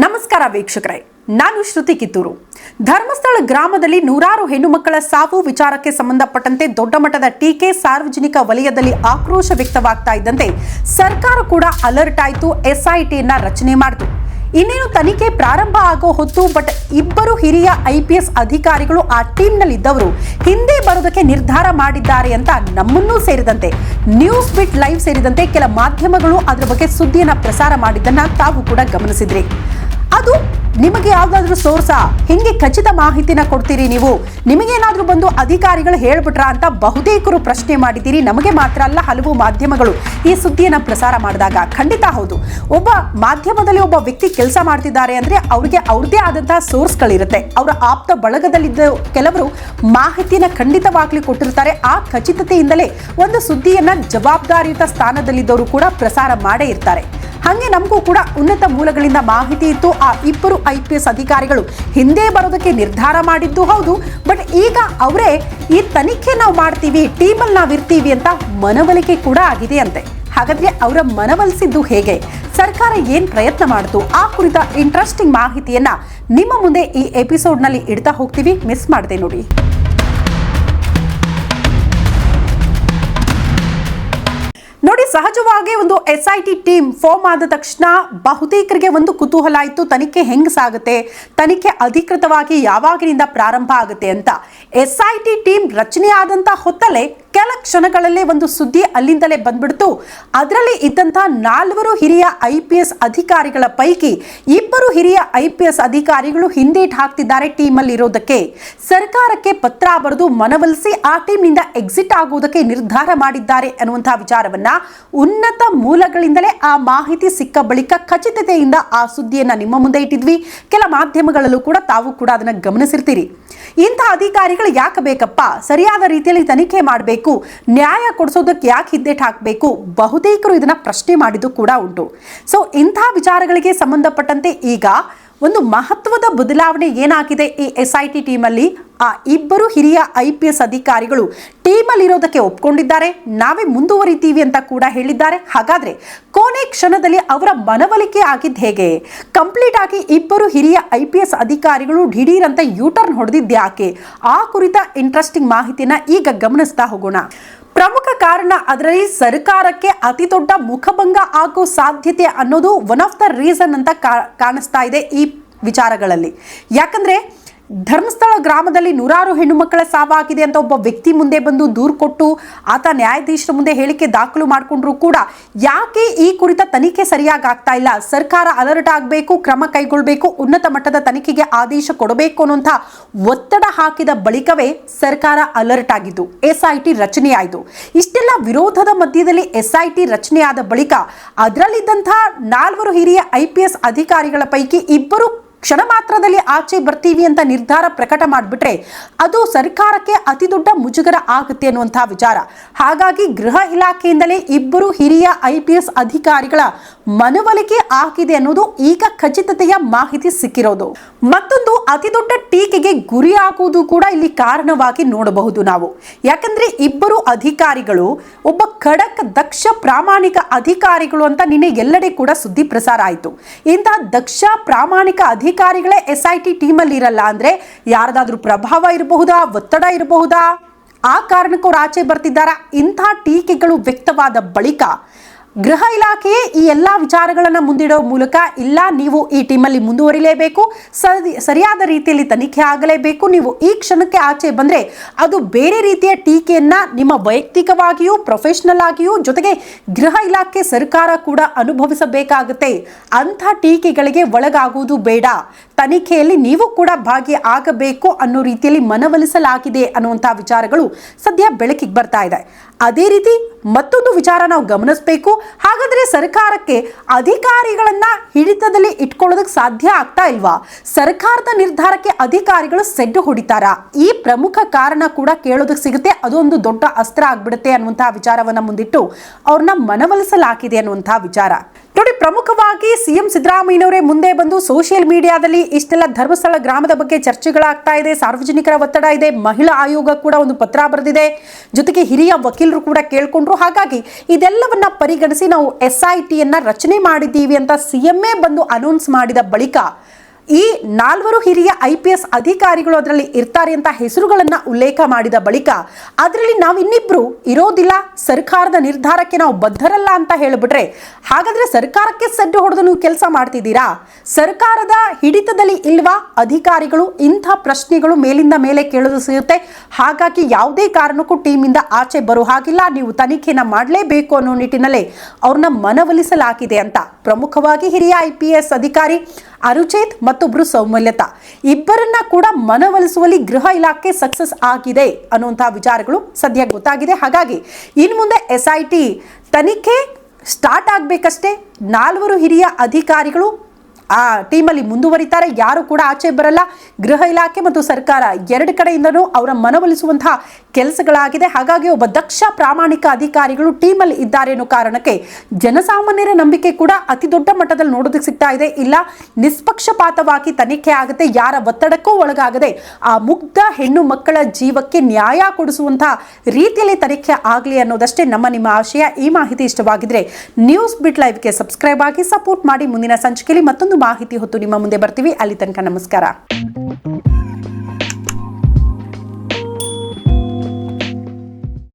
ನಮಸ್ಕಾರ ವೀಕ್ಷಕರೇ, ನಾನು ಶ್ರುತಿ ಕಿತ್ತೂರು. ಧರ್ಮಸ್ಥಳ ಗ್ರಾಮದಲ್ಲಿ ನೂರಾರು ಹೆಣ್ಣು ಮಕ್ಕಳ ಸಾವು ವಿಚಾರಕ್ಕೆ ಸಂಬಂಧಪಟ್ಟಂತೆ ದೊಡ್ಡ ಮಟ್ಟದ ಟೀಕೆ ಸಾರ್ವಜನಿಕ ವಲಯದಲ್ಲಿ ಆಕ್ರೋಶ ವ್ಯಕ್ತವಾಗ್ತಾ ಇದ್ದಂತೆ ಸರ್ಕಾರ ಕೂಡ ಅಲರ್ಟ್ ಆಯಿತು, ಎಸ್ಐಟಿಯನ್ನ ರಚನೆ ಮಾಡಿತು. ಇನ್ನೇನು ತನಿಖೆ ಪ್ರಾರಂಭ ಆಗೋ ಹೊತ್ತು ಬಟ್ ಇಬ್ಬರು ಹಿರಿಯ ಐ ಪಿ ಎಸ್ ಅಧಿಕಾರಿಗಳು ಆ ಟೀಮ್ನಲ್ಲಿದ್ದವರು ಹಿಂದೆ ಬರೋದಕ್ಕೆ ನಿರ್ಧಾರ ಮಾಡಿದ್ದಾರೆ ಅಂತ ನಮ್ಮನ್ನೂ ಸೇರಿದಂತೆ ನ್ಯೂಸ್ ಬಿಟ್ ಲೈವ್ ಸೇರಿದಂತೆ ಕೆಲ ಮಾಧ್ಯಮಗಳು ಅದರ ಬಗ್ಗೆ ಸುದ್ದಿಯನ್ನ ಪ್ರಸಾರ ಮಾಡಿದ್ದನ್ನ ತಾವು ಕೂಡ ಗಮನಿಸಿದ್ರಿ. ಅದು ನಿಮಗೆ ಯಾವ್ದಾದ್ರು ಸೋರ್ಸಾ? ಹಿಂಗೆ ಖಚಿತ ಮಾಹಿತಿನ ಕೊಡ್ತೀರಿ ನೀವು. ನಿಮಗೇನಾದ್ರೂ ಬಂದು ಅಧಿಕಾರಿಗಳು ಹೇಳ್ಬಿಟ್ರಾ ಅಂತ ಬಹುತೇಕರು ಪ್ರಶ್ನೆ ಮಾಡಿದ್ದೀರಿ. ನಮಗೆ ಮಾತ್ರ ಅಲ್ಲ, ಹಲವು ಮಾಧ್ಯಮಗಳು ಈ ಸುದ್ದಿಯನ್ನ ಪ್ರಸಾರ ಮಾಡಿದಾಗ. ಖಂಡಿತ ಹೌದು. ಒಬ್ಬ ಮಾಧ್ಯಮದಲ್ಲಿ ಒಬ್ಬ ವ್ಯಕ್ತಿ ಕೆಲಸ ಮಾಡ್ತಿದ್ದಾರೆ ಅಂದ್ರೆ ಅವ್ರಿಗೆ ಅವ್ರದೇ ಆದಂತಹ ಸೋರ್ಸ್ಗಳಿರುತ್ತೆ. ಅವರ ಆಪ್ತ ಬಳಗದಲ್ಲಿದ್ದ ಕೆಲವರು ಮಾಹಿತಿಯನ್ನ ಖಂಡಿತವಾಗ್ಲಿ ಕೊಟ್ಟಿರ್ತಾರೆ. ಆ ಖಚಿತತೆಯಿಂದಲೇ ಒಂದು ಸುದ್ದಿಯನ್ನ ಜವಾಬ್ದಾರಿಯುತ ಸ್ಥಾನದಲ್ಲಿದ್ದವರು ಕೂಡ ಪ್ರಸಾರ ಮಾಡೇ ಇರ್ತಾರೆ. ಹಾಗೆ ನಮಗೂ ಕೂಡ ಉನ್ನತ ಮೂಲಗಳಿಂದ ಮಾಹಿತಿ ಇತ್ತು. ಆ ಇಬ್ಬರು ಐ ಅಧಿಕಾರಿಗಳು ಹಿಂದೆ ಬರೋದಕ್ಕೆ ನಿರ್ಧಾರ ಮಾಡಿದ್ದು ಹೌದು. ಬಟ್ ಈಗ ಅವರೇ ಈ ತನಿಖೆ ನಾವು ಮಾಡ್ತೀವಿ, ಟೀಮಲ್ಲಿ ನಾವು ಇರ್ತೀವಿ ಅಂತ ಮನವೊಲಿಕೆ ಕೂಡ ಆಗಿದೆ ಅಂತೆ ಹಾಗಾದ್ರೆ ಅವರ ಮನವೊಲಿಸಿದ್ದು ಹೇಗೆ? ಸರ್ಕಾರ ಏನು ಪ್ರಯತ್ನ ಮಾಡಿತು? ಆ ಕುರಿತ ಇಂಟ್ರೆಸ್ಟಿಂಗ್ ಮಾಹಿತಿಯನ್ನ ನಿಮ್ಮ ಮುಂದೆ ಈ ಎಪಿಸೋಡ್ನಲ್ಲಿ ಇಡ್ತಾ ಹೋಗ್ತೀವಿ. ಮಿಸ್ ಮಾಡದೆ ನೋಡಿ. ಸಹಜವಾಗಿ ಒಂದು S I T team form ಆದ ತಕ್ಷಣ ಬಹುತೇಕರಿಗೆ ಒಂದು ಕುತೂಹಲ ಆಯಿತು ತನಿಖೆ ಹೆಂಗೆ ಸಾಗುತ್ತೆ? ತನಿಖೆ ಅಧಿಕೃತವಾಗಿ ಯಾವಾಗಿನಿಂದ ಪ್ರಾರಂಭ ಆಗುತ್ತೆ ಅಂತ. ಎಸ್ ಐ ಟಿ ಟೀಮ್ ರಚನೆ ಆದಂಥ ಹೊತ್ತಲ್ಲೇ ಕೆಲ ಕ್ಷಣಗಳಲ್ಲೇ ಒಂದು ಸುದ್ದಿ ಅಲ್ಲಿಂದಲೇ ಬಂದ್ಬಿಡ್ತು. ಅದರಲ್ಲಿ ಇದ್ದಂಥ ನಾಲ್ವರು ಹಿರಿಯ ಐ ಪಿ ಎಸ್ ಅಧಿಕಾರಿಗಳ ಪೈಕಿ ಇಬ್ಬರು ಹಿರಿಯ ಐ ಪಿ ಎಸ್ ಅಧಿಕಾರಿಗಳು ಹಿಂದೇಟ್ ಹಾಕ್ತಿದ್ದಾರೆ ಟೀಮಲ್ಲಿ ಇರೋದಕ್ಕೆ. ಸರ್ಕಾರಕ್ಕೆ ಪತ್ರ ಬರೆದು ಮನವೊಲಿಸಿ ಆ ಟೀಮ್ನಿಂದ ಎಕ್ಸಿಟ್ ಆಗುವುದಕ್ಕೆ ನಿರ್ಧಾರ ಮಾಡಿದ್ದಾರೆ ಅನ್ನುವಂತಹ ವಿಚಾರವನ್ನ ಉನ್ನತ ಮೂಲಗಳಿಂದಲೇ ಆ ಮಾಹಿತಿ ಸಿಕ್ಕ ಬಳಿಕ ಖಚಿತತೆಯಿಂದ ಆ ಸುದ್ದಿಯನ್ನ ನಿಮ್ಮ ಮುಂದೆ ಇಟ್ಟಿದ್ವಿ. ಕೆಲ ಮಾಧ್ಯಮಗಳಲ್ಲೂ ಕೂಡ ತಾವು ಕೂಡ ಅದನ್ನ ಗಮನಿಸಿರ್ತೀರಿ. ಇಂಥ ಅಧಿಕಾರಿಗಳು ಯಾಕೆ ಬೇಕಪ್ಪ? ಸರಿಯಾದ ರೀತಿಯಲ್ಲಿ ತನಿಖೆ ಮಾಡಬೇಕು. ನ್ಯಾಯ ಕೊಡಿಸೋದಕ್ಕೆ ಯಾಕೆ ಹಿದ್ದೇಟ್ ಹಾಕಬೇಕು? ಬಹುತೇಕರು ಇದನ್ನ ಪ್ರಶ್ನೆ ಮಾಡಿದ್ದು ಕೂಡ ಉಂಟು. ಸೊ ಇಂಥ ವಿಚಾರಗಳಿಗೆ ಸಂಬಂಧಪಟ್ಟಂತೆ ಈಗ ಒಂದು ಮಹತ್ವದ ಬದಲಾವಣೆ ಏನಾಗಿದೆ ಈ ಎಸ್ ಐ ಟಿ ಟೀಮಲ್ಲಿ? ಆ ಇಬ್ಬರು ಹಿರಿಯ ಐ ಪಿ ಎಸ್ ಅಧಿಕಾರಿಗಳು ಟೀಮಲ್ಲಿರೋದಕ್ಕೆ ಒಪ್ಕೊಂಡಿದ್ದಾರೆ. ನಾವೇ ಮುಂದುವರಿತೀವಿ ಅಂತ ಕೂಡ ಹೇಳಿದ್ದಾರೆ. ಹಾಗಾದ್ರೆ ಕೊನೆ ಕ್ಷಣದಲ್ಲಿ ಅವರ ಮನವೊಲಿಕೆ ಆಗಿದ್ದು ಹೇಗೆ? ಕಂಪ್ಲೀಟ್ ಆಗಿ ಇಬ್ಬರು ಹಿರಿಯ ಐ ಪಿ ಎಸ್ ಅಧಿಕಾರಿಗಳು ಢಿಢೀರ್ ಅಂತ ಯೂಟರ್ನ್ ಹೊಡೆದಿದ್ದು ಯಾಕೆ ಆ ಕುರಿತ ಇಂಟ್ರೆಸ್ಟಿಂಗ್ ಮಾಹಿತಿನ ಈಗ ಗಮನಿಸ್ತಾ ಹೋಗೋಣ. ಪ್ರಮುಖ ಕಾರಣ ಅದರಲ್ಲಿ ಸರ್ಕಾರಕ್ಕೆ ಅತಿ ದೊಡ್ಡ ಮುಖಭಂಗ ಆಗೋ ಸಾಧ್ಯತೆ ಅನ್ನೋದು ಒನ್ ಆಫ್ ದ ರೀಸನ್ ಅಂತ ಕಾಣಿಸ್ತಾ ಇದೆ ಈ ವಿಚಾರಗಳಲ್ಲಿ. ಯಾಕಂದ್ರೆ ಧರ್ಮಸ್ಥಳ ಗ್ರಾಮದಲ್ಲಿ ನೂರಾರು ಹೆಣ್ಣು ಮಕ್ಕಳ ಸಾವಾಗಿದೆ ಅಂತ ಒಬ್ಬ ವ್ಯಕ್ತಿ ಮುಂದೆ ಬಂದು ದೂರು ಕೊಟ್ಟು ಆತ ನ್ಯಾಯಾಧೀಶರ ಮುಂದೆ ಹೇಳಿಕೆ ದಾಖಲು ಮಾಡಿಕೊಂಡ್ರು ಕೂಡ ಯಾಕೆ ಈ ಕುರಿತ ತನಿಖೆ ಸರಿಯಾಗಿ ಆಗ್ತಾ ಇಲ್ಲ? ಸರ್ಕಾರ ಅಲರ್ಟ್ ಆಗಬೇಕು, ಕ್ರಮ ಕೈಗೊಳ್ಳಬೇಕು ಉನ್ನತ ಮಟ್ಟದ ತನಿಖೆಗೆ ಆದೇಶ ಕೊಡಬೇಕು ಅನ್ನುವಂಥ ಒತ್ತಡ ಹಾಕಿದ ಬಳಿಕವೇ ಸರ್ಕಾರ ಅಲರ್ಟ್ ಆಗಿದ್ದು, ಎಸ್ಐಟಿ ರಚನೆಯಾಯಿತು. ಇಷ್ಟೆಲ್ಲ ವಿರೋಧದ ಮಧ್ಯದಲ್ಲಿ ಎಸ್ಐಟಿ ರಚನೆಯಾದ ಬಳಿಕ ಅದರಲ್ಲಿದ್ದಂಥ ನಾಲ್ವರು ಹಿರಿಯ ಐಪಿಎಸ್ ಅಧಿಕಾರಿಗಳ ಪೈಕಿ ಇಬ್ಬರು ಕ್ಷಣ ಮಾತ್ರದಲ್ಲಿ ಆಚೆ ಬರ್ತೀವಿ ಅಂತ ನಿರ್ಧಾರ ಪ್ರಕಟ ಮಾಡಿಬಿಟ್ರೆ ಅದು ಸರ್ಕಾರಕ್ಕೆ ಅತಿ ದೊಡ್ಡ ಮುಜುಗರ ಆಗುತ್ತೆ ಅನ್ನುವಂತಹ ವಿಚಾರ. ಹಾಗಾಗಿ ಗೃಹ ಇಲಾಖೆಯಿಂದಲೇ ಇಬ್ಬರು ಹಿರಿಯ ಐ ಅಧಿಕಾರಿಗಳ ಮನವೊಲಿಕೆ ಆಗಿದೆ ಅನ್ನೋದು ಈಗ ಖಚಿತತೆಯ ಮಾಹಿತಿ ಸಿಕ್ಕಿರೋದು. ಮತ್ತೊಂದು ಅತಿ ದೊಡ್ಡ ಟೀಕೆಗೆ ಗುರಿಯಾಗುವುದು ಕೂಡ ಇಲ್ಲಿ ಕಾರಣವಾಗಿ ನೋಡಬಹುದು ನಾವು. ಯಾಕಂದ್ರೆ ಇಬ್ಬರು ಅಧಿಕಾರಿಗಳು, ಒಬ್ಬ ಖಡಕ್ ದಕ್ಷ ಪ್ರಾಮಾಣಿಕ ಅಧಿಕಾರಿಗಳು ಅಂತ ನಿನ್ನೆ ಎಲ್ಲೆಡೆ ಕೂಡ ಸುದ್ದಿ ಪ್ರಸಾರ ಆಯಿತು. ಇಂತಹ ದಕ್ಷ ಪ್ರಾಮಾಣಿಕ ಅಧಿಕಾರಿಗಳೇ ಎಸ್ ಐ ಟಿ ಟೀಮಲ್ಲಿ ಇರಲ್ಲ ಅಂದ್ರೆ ಯಾರದಾದ್ರೂ ಪ್ರಭಾವ ಇರಬಹುದಾ? ಒತ್ತಡ ಇರಬಹುದಾ? ಆ ಕಾರಣಕ್ಕೂ ಆಚೆ ಬರ್ತಿದ್ದಾರಾ? ಇಂಥ ಟೀಕೆಗಳು ವ್ಯಕ್ತವಾದ ಬಳಿಕ ಗೃಹ ಇಲಾಖೆಯೇ ಈ ಎಲ್ಲ ವಿಚಾರಗಳನ್ನು ಮುಂದಿಡೋ ಮೂಲಕ ಇಲ್ಲ, ನೀವು ಈ ಟೀಮಲ್ಲಿ ಮುಂದುವರಿಲೇಬೇಕು. ಸರಿ, ಸರಿಯಾದ ರೀತಿಯಲ್ಲಿ ತನಿಖೆ ಆಗಲೇಬೇಕು. ನೀವು ಈ ಕ್ಷಣಕ್ಕೆ ಆಚೆ ಬಂದರೆ ಅದು ಬೇರೆ ರೀತಿಯ ಟೀಕೆಯನ್ನ ನಿಮ್ಮ ವೈಯಕ್ತಿಕವಾಗಿಯೂ ಪ್ರೊಫೆಷನಲ್ ಆಗಿಯೂ, ಜೊತೆಗೆ ಗೃಹ ಇಲಾಖೆ ಸರ್ಕಾರ ಕೂಡ ಅನುಭವಿಸಬೇಕಾಗುತ್ತೆ. ಅಂಥ ಟೀಕೆಗಳಿಗೆ ಒಳಗಾಗುವುದು ಬೇಡ. ತನಿಖೆಯಲ್ಲಿ ನೀವು ಕೂಡ ಭಾಗಿ ಆಗಬೇಕು ಅನ್ನೋ ರೀತಿಯಲ್ಲಿ ಮನವೊಲಿಸಲಾಗಿದೆ ಅನ್ನುವಂಥ ವಿಚಾರಗಳು ಸದ್ಯ ಬೆಳಕಿಗೆ ಬರ್ತಾ ಇದೆ. ಅದೇ ರೀತಿ ಮತ್ತೊಂದು ವಿಚಾರ ನಾವು ಗಮನಿಸಬೇಕು. ಹಾಗಾದ್ರೆ ಸರ್ಕಾರಕ್ಕೆ ಅಧಿಕಾರಿಗಳನ್ನ ಹಿಡಿತದಲ್ಲಿ ಇಟ್ಕೊಳ್ಳೋದಕ್ಕೆ ಸಾಧ್ಯ ಆಗ್ತಾ ಇಲ್ವಾ? ಸರ್ಕಾರದ ನಿರ್ಧಾರಕ್ಕೆ ಅಧಿಕಾರಿಗಳು ಸೆಡ್ಡು ಹೊಡಿತಾರಾ? ಈ ಪ್ರಮುಖ ಕಾರಣ ಕೂಡ ಕೇಳೋದಕ್ಕೆ ಸಿಗುತ್ತೆ. ಅದೊಂದು ದೊಡ್ಡ ಅಸ್ತ್ರ ಆಗ್ಬಿಡುತ್ತೆ ಅನ್ನುವಂತಹ ವಿಚಾರವನ್ನ ಮುಂದಿಟ್ಟು ಅವ್ರನ್ನ ಮನವೊಲಿಸಲಾಗಿದೆ ಅನ್ನುವಂತಹ ವಿಚಾರ. ನೋಡಿ, ಪ್ರಮುಖವಾಗಿ ಸಿಎಂ ಸಿದ್ದರಾಮಯ್ಯನವರೇ ಮುಂದೆ ಬಂದು ಸೋಷಿಯಲ್ ಮೀಡಿಯಾದಲ್ಲಿ ಇಷ್ಟೆಲ್ಲ ಧರ್ಮಸ್ಥಳ ಗ್ರಾಮದ ಬಗ್ಗೆ ಚರ್ಚೆಗಳಾಗ್ತಾ ಇದೆ. ಸಾರ್ವಜನಿಕರ ಒತ್ತಡ ಇದೆ. ಮಹಿಳಾ ಆಯೋಗ ಕೂಡ ಒಂದು ಪತ್ರ ಬರೆದಿದೆ. ಜೊತೆಗೆ ಹಿರಿಯ ವಕೀಲರು ಕೂಡ ಕೇಳ್ಕೊಂಡ್ರು. ಹಾಗಾಗಿ ಇದೆಲ್ಲವನ್ನ ಪರಿಗಣಿಸಿ ನಾವು ಎಸ್ ಐ ಟಿಯನ್ನು ರಚನೆ ಮಾಡಿದ್ದೀವಿ ಅಂತ ಸಿ ಬಂದು ಅನೌನ್ಸ್ ಮಾಡಿದ ಬಳಿಕ ಈ ನಾಲ್ವರು ಹಿರಿಯ ಐ ಪಿ ಎಸ್ ಅಧಿಕಾರಿಗಳು ಅದರಲ್ಲಿ ಇರ್ತಾರೆ ಅಂತ ಹೆಸರುಗಳನ್ನು ಉಲ್ಲೇಖ ಮಾಡಿದ ಬಳಿಕ ಅದರಲ್ಲಿ ನಾವು ಇನ್ನಿಬ್ರು ಇರೋದಿಲ್ಲ, ಸರ್ಕಾರದ ನಿರ್ಧಾರಕ್ಕೆ ನಾವು ಬದ್ಧರಲ್ಲ ಅಂತ ಹೇಳಿಬಿಟ್ರೆ ಹಾಗಾದ್ರೆ ಸರ್ಕಾರಕ್ಕೆ ಸಡ್ಡು ಹೊಡೆದು ನೀವು ಕೆಲಸ ಮಾಡ್ತಿದ್ದೀರಾ? ಸರ್ಕಾರದ ಹಿಡಿತದಲ್ಲಿ ಇಲ್ವಾ ಅಧಿಕಾರಿಗಳು? ಇಂಥ ಪ್ರಶ್ನೆಗಳು ಮೇಲಿಂದ ಮೇಲೆ ಕೇಳೋದು ಸಿಗುತ್ತೆ. ಹಾಗಾಗಿ ಯಾವುದೇ ಕಾರಣಕ್ಕೂ ಟೀಮಿಂದ ಆಚೆ ಬರೋ ಹಾಗಿಲ್ಲ. ನೀವು ತನಿಖೆನ ಮಾಡಲೇಬೇಕು ಅನ್ನೋ ನಿಟ್ಟಿನಲ್ಲಿ ಅವ್ರನ್ನ ಮನವೊಲಿಸಲಾಗಿದೆ ಅಂತ ಪ್ರಮುಖವಾಗಿ ಹಿರಿಯ ಐ ಪಿ ಎಸ್ ಅಧಿಕಾರಿ ಅರುಚೇತ್ ಮತ್ತೊಬ್ರು ಸೌಮಲ್ಯತಾ ಇಬ್ಬರನ್ನ ಕೂಡ ಮನವೊಲಿಸುವಲ್ಲಿ ಗೃಹ ಇಲಾಖೆ ಸಕ್ಸಸ್ ಆಗಿದೆ ಅನ್ನುವಂತಹ ವಿಚಾರಗಳು ಸದ್ಯ ಗೊತ್ತಾಗಿದೆ. ಹಾಗಾಗಿ ಇನ್ನು ಮುಂದೆ ಎಸ್ ಐ ಟಿ ತನಿಖೆ ಸ್ಟಾರ್ಟ್ ಆಗಬೇಕಷ್ಟೇ. ನಾಲ್ವರು ಹಿರಿಯ ಅಧಿಕಾರಿಗಳು ಆ ಟೀಮಲ್ಲಿ ಮುಂದುವರಿತಾರೆ, ಯಾರು ಕೂಡ ಆಚೆ ಬರಲ್ಲ. ಗೃಹ ಇಲಾಖೆ ಮತ್ತು ಸರ್ಕಾರ ಎರಡು ಕಡೆಯಿಂದನೂ ಅವರ ಮನವೊಲಿಸುವಂತಹ ಕೆಲಸಗಳಾಗಿದೆ. ಹಾಗಾಗಿ ಒಬ್ಬ ದಕ್ಷ ಪ್ರಾಮಾಣಿಕ ಅಧಿಕಾರಿಗಳು ಟೀಮಲ್ಲಿ ಇದ್ದಾರೆ ಅನ್ನೋ ಕಾರಣಕ್ಕೆ ಜನಸಾಮಾನ್ಯರ ನಂಬಿಕೆ ಕೂಡ ಅತಿ ದೊಡ್ಡ ಮಟ್ಟದಲ್ಲಿ ನೋಡೋದಕ್ಕೆ ಸಿಗ್ತಾ ಇದೆ. ಇಲ್ಲ, ನಿಷ್ಪಕ್ಷಪಾತವಾಗಿ ತನಿಖೆ ಆಗುತ್ತೆ ಯಾರ ಒತ್ತಡಕ್ಕೂ ಒಳಗಾಗದೆ, ಆ ಮುಗ್ಧ ಹೆಣ್ಣು ಮಕ್ಕಳ ಜೀವಕ್ಕೆ ನ್ಯಾಯ ಕೊಡಿಸುವಂತಹ ರೀತಿಯಲ್ಲಿ ತನಿಖೆ ಆಗಲಿ ಅನ್ನೋದಷ್ಟೇ ನಮ್ಮ ನಿಮ್ಮ ಆಶಯ. ಈ ಮಾಹಿತಿ ಇಷ್ಟವಾಗಿದ್ರೆ ನ್ಯೂಸ್ ಬಿಟ್ ಲೈವ್ಗೆ ಸಬ್ಸ್ಕ್ರೈಬ್ ಆಗಿ ಸಪೋರ್ಟ್ ಮಾಡಿ. ಮುಂದಿನ ಸಂಚಿಕೆಯಲ್ಲಿ ಮಾಹಿತಿ ಹೊತ್ತು ನಿಮ್ಮ ಮುಂದೆ ಬರ್ತೀವಿ. ಅಲ್ಲಿ ತನಕ ನಮಸ್ಕಾರ.